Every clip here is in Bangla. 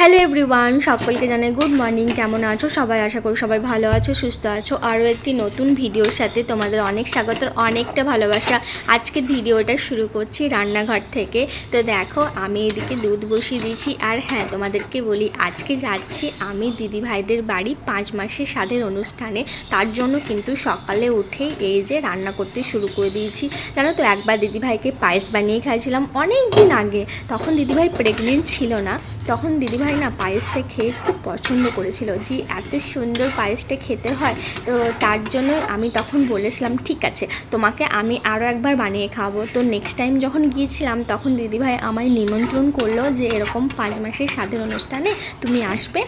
হ্যালো এভরিওয়ান সকলকে জানাই গুড মর্নিং কেমন আছো? সবাই আশা করি সবাই ভালো আছো, সুস্থ আছো। আরও একটি নতুন ভিডিওর সাথে তোমাদের অনেক স্বাগত অনেকটা ভালোবাসা। আজকে ভিডিওটা শুরু করছি রান্নাঘর থেকে। তো দেখো, আমি এদিকে দুধ বসিয়ে দিয়েছি। আর হ্যাঁ তোমাদেরকে বলি, আজকে যাচ্ছি আমি দিদি ভাইদের বাড়ি পাঁচ মাসের স্বাদের অনুষ্ঠানে। তার জন্য কিন্তু সকালে উঠেই এই যে রান্না করতে শুরু করে দিয়েছি। জানো তো, একবার দিদিভাইকে পায়েস বানিয়ে খাইছিলাম অনেক দিন আগে। তখন দিদিভাই প্রেগনেন্ট ছিল না। তখন দিদিভাই না, পায়েসটা খেয়ে খুব পছন্দ করেছিল। যে এত সুন্দর পায়েসটা খেতে হয়, তো তার জন্য আমি তখন বলেছিলাম, ঠিক আছে, তোমাকে আমি আরও একবার বানিয়ে খাওয়াবো। তো নেক্সট টাইম যখন গিয়েছিলাম, তখন দিদিভাই আমায় নিমন্ত্রণ করল যে, এরকম পাঁচ মাসের স্বাদের অনুষ্ঠানে তুমি আসবে।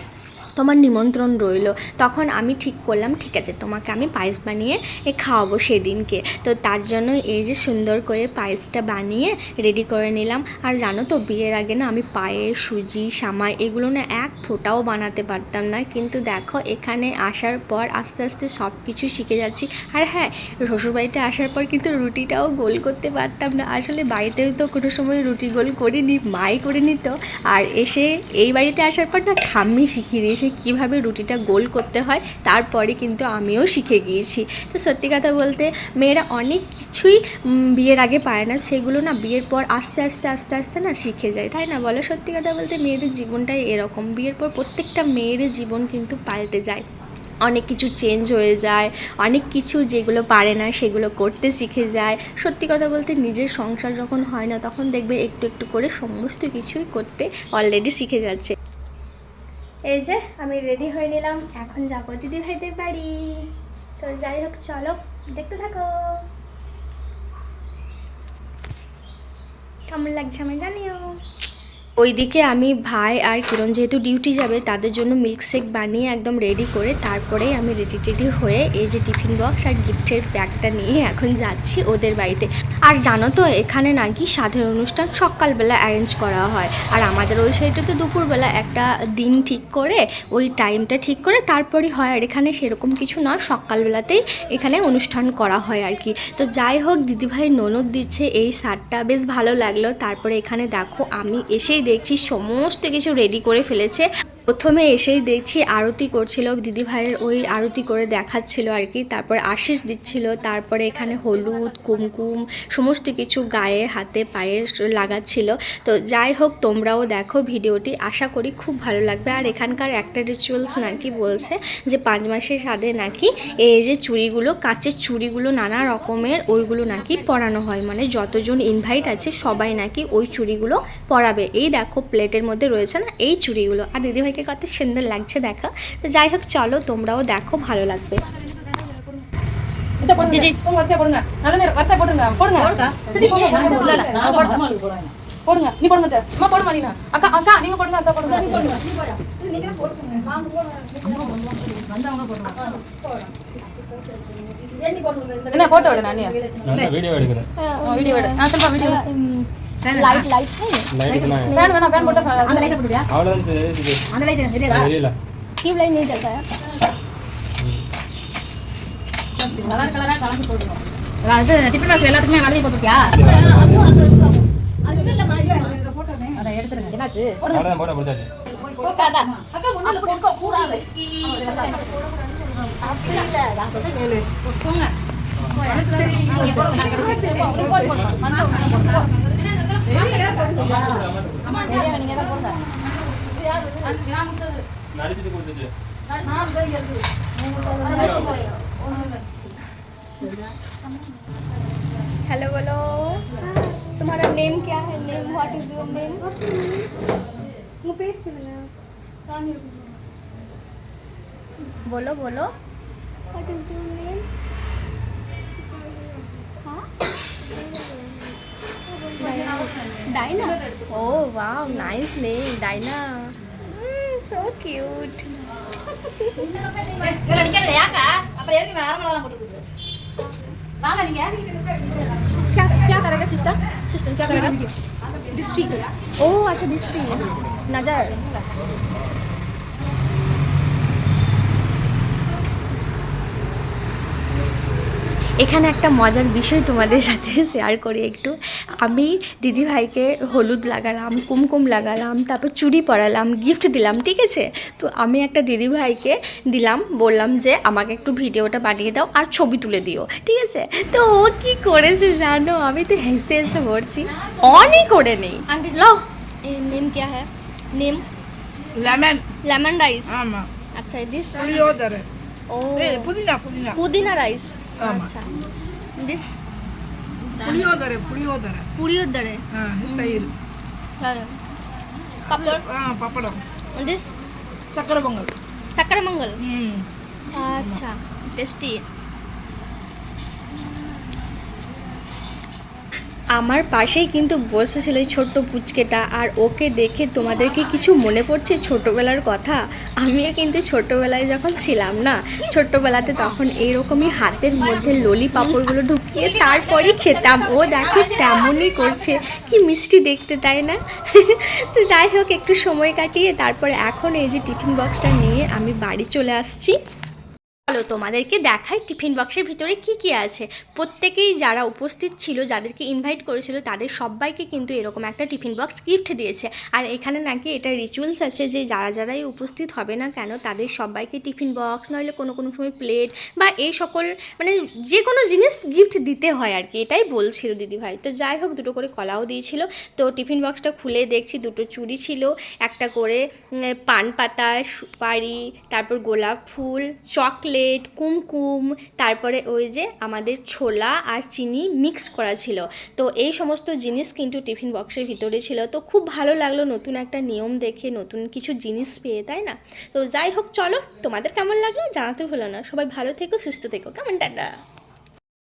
তোমার নিমন্ত্রণ রইল। তখন আমি ঠিক করলাম, ঠিক আছে, তোমাকে আমি পায়েস বানিয়ে এ খাওয়াবো সেদিনকে। তো তার জন্য এই যে সুন্দর করে পায়েসটা বানিয়ে রেডি করে নিলাম। আর জানো তো, বিয়ের আগে না আমি পায়েস, সুজি, সামাই এগুলো না এক ফোঁটাও বানাতে পারতাম না। কিন্তু দেখো, এখানে আসার পর আস্তে আস্তে সব কিছু শিখে যাচ্ছি। আর হ্যাঁ শ্বশুরবাড়িতে আসার পর কিন্তু রুটিটাও গোল করতে পারতাম না। আসলে বাড়িতেও তো কোনো সময় রুটি গোল করিনি, মাই করে নিত আর এসে এই বাড়িতে আসার পর না ঠাম্মি শিখিয়ে দিয়েছে কীভাবে রুটিটা গোল করতে হয়, তারপরে কিন্তু আমিও শিখে গিয়েছি। তো সত্যি কথা বলতে, মেয়েরা অনেক কিছুই বিয়ের আগে পায় না, সেগুলো না বিয়ের পর আস্তে আস্তে আস্তে আস্তে না শিখে যায়, তাই না বলো? সত্যি কথা বলতে মেয়েদের জীবনটাই এরকম, বিয়ের পর প্রত্যেকটা মেয়ের জীবন কিন্তু পাল্টে যায়। অনেক কিছু চেঞ্জ হয়ে যায়, অনেক কিছু যেগুলো পারে না, সেগুলো করতে শিখে যায়। সত্যি কথা বলতে নিজের সংসার যখন হয় না, তখন দেখবে একটু একটু করে সমস্ত কিছুই করতে অলরেডি শিখে যাচ্ছে। এই যে, আমি রেডি হয়ে নিলাম। এখন যাব দিদি ভাইদের বাড়ি। তো যাই হোক, চলো, দেখতে থাকো। কেমন লাগছে আমি জানিও। ওইদিকে আমি ভাই আর কিরণ যেহেতু ডিউটি যাবে, তাদের জন্য মিল্কশেক বানিয়ে একদম রেডি করে তারপরেই আমি রেডি টেডি হয়ে এই যে টিফিন বক্স আর গিফটের ব্যাগটা নিয়ে এখন যাচ্ছি ওদের বাড়িতে। আর জানো তো, এখানে নাকি স্বাধীন অনুষ্ঠান সকালবেলা অ্যারেঞ্জ করা হয়। আর আমাদের ওই সাইডে তো দুপুরবেলা একটা দিন ঠিক করে, ওই টাইমটা ঠিক করে তারপরই হয়। আর এখানে সেরকম কিছু নয় সকালবেলাতেই এখানে অনুষ্ঠান করা হয় আর কি। তো যাই হোক, দিদিভাই ননদ দিচ্ছে এই সারটা বেশ ভালো লাগল। তারপরে এখানে দেখো, আমি এসেই দেখছি সমস্ত কিছু রেডি করে ফেলেছে। প্রথমে এসেই দেখছি আরতি করছিল দিদি ভাইয়ের ওই আরতি করে দেখাচ্ছিল আর কি, তারপর আশিস দিচ্ছিল, তারপরে এখানে হলুদ, কুমকুম, সমস্ত কিছু গায়ে, হাতে, পায়ে লাগাচ্ছিল। তো যাই হোক, তোমরাও দেখো ভিডিওটি, আশা করি খুব ভালো লাগবে। আর এখানকার একটা রিচুয়ালস নাকি বলছে যে পাঁচ মাসের সাথে নাকি এই যে চুড়িগুলো, কাঁচের চুড়িগুলো, নানা রকমের ওইগুলো নাকি পরানো হয়। মানে যতজন ইনভাইট আছে, সবাই নাকি ওই চুড়িগুলো পরাবে। এই দেখো প্লেটের মধ্যে রয়েছে না, এই চুড়িগুলো। আর দিদিভাইকে কত সুন্দর লাগছে দেখো তো যাই হোক চলো তোমরাও দেখো ভালো লাগবে இதை போடுங்க உங்க வரிசையா போடுங்க நல்ல நேரம் வரிசையா போடுங்க போடுங்க சரி போடுங்க இல்ல, இல்ல, நான் போடுங்க. போடுங்க நீ போடுங்க அத்தை. அம்மா போடுமா நீனா அக்கா அக்கா நீங்க போடுங்க அக்கா போடுங்க நீ போடுங்க என்ன போட்டோ விடு நானே நான் வீடியோ எடுக்கிறேன் வீடியோ விடு நான் சொல்றேன் video light light light fan அந்த லைட் அந்த லைட் தெரியல தெரியல நீ சொல்ற. கலர் எல்லாத்துக்குமே வளைவி போட்டுட்டியா அது हेलो बोलो। तुम्हारा नेम क्या है? Name what is your name मुँह पे चलना बोलो। बोलो what is your name Diana oh वाह nice name Diana so cute क्या क्या करेगा सिस्टर सिस्टर क्या करेगा डिस्ट्री ओ अच्छा डिस्ट्री नज़र এখানে একটা মজার বিষয় তোমাদের সাথে শেয়ার করি একটু। আমি দিদিভাইকে হলুদ লাগালাম কুমকুম লাগালাম তারপর চুড়ি পরালাম গিফট দিলাম ঠিক আছে? তো আমি একটা দিদিভাইকে দিলাম বললাম যে আমাকে একটু ভিডিওটা পাঠিয়ে দাও আর ছবি তুলে দিও ঠিক আছে? তো ও কী করেছে জানো? আমি তো হেসে হেসে পড়ছি অনই করে নেই। নেম কে হ্যাঁ নেম? লেমন লেমন রাইস আচ্ছা দিস। পুদিনা পুদিনা। পুদিনা রাইস திஸ் புளியோதரை புளியோதரை. புளியோதரை. தயிர். பப்படம் ஆ பப்படம். திஸ் சக்கரை பொங்கல். சக்கரை பொங்கல். ம். ஆச்சா. டேஸ்டி আমার পাশেই কিন্তু বসেছিল এই ছোট্ট পুচকেটা, আর ওকে দেখে তোমাদেরকে কিছু মনে পড়ছে ছোটোবেলার কথা? আমিও কিন্তু ছোটোবেলায় যখন ছিলাম না, ছোট্টবেলাতে তখন এইরকমই হাতের মধ্যে ললি পাঁপড়গুলো ঢুকিয়ে তারপরই খেতাম। ও দেখো তেমনই করছে, কি মিষ্টি দেখতে, তাই না? তো যাই হোক, একটু সময় কাটিয়ে তারপরে এখন এই যে টিফিন বক্সটা নিয়ে আমি বাড়ি চলে আসছি। চলো তোমাদেরকে দেখাই টিফিন বক্সের ভিতরে কি কি আছে। প্রত্যেকেই যারা উপস্থিত ছিল, যাদেরকে ইনভাইট করেছিল, তাদের সবাইকে কিন্তু এরকম একটা টিফিন বক্স গিফট দিয়েছে। আর এখানে নাকি এটা রিচুয়ালস আছে যে, যারা যারাই উপস্থিত হবে না কেন, তাদের সবাইকে টিফিন বক্স, নইলে কোনো কোনো সময় প্লেট বা এই সকল মানে যে কোনো জিনিস গিফট দিতে হয় আর কি, এটাই বলছিল দিদিভাই। তো যাই হোক, দুটো করে কলাও দিয়েছিল। তো টিফিন বক্সটা খুলে দেখছি, দুটো চুড়ি ছিল, একটা করে পান পাতা, সুপারি, তারপর গোলাপ ফুল চকলেট, কুমকুম, তারপরে ওই যে আমাদের ছোলা আর চিনি মিক্স করা ছিল। তো এই সমস্ত জিনিস কিন্তু টিফিন বক্সের ভিতরে ছিল। তো খুব ভালো লাগল নতুন একটা নিয়ম দেখে, নতুন কিছু জিনিস পেয়ে, তাই না? তো যাই হোক, চলো তোমাদের কেমন লাগল জানাতে ভুলো না। সবাই ভালো থেকো, সুস্থ থেকো। কেমন, টাটা?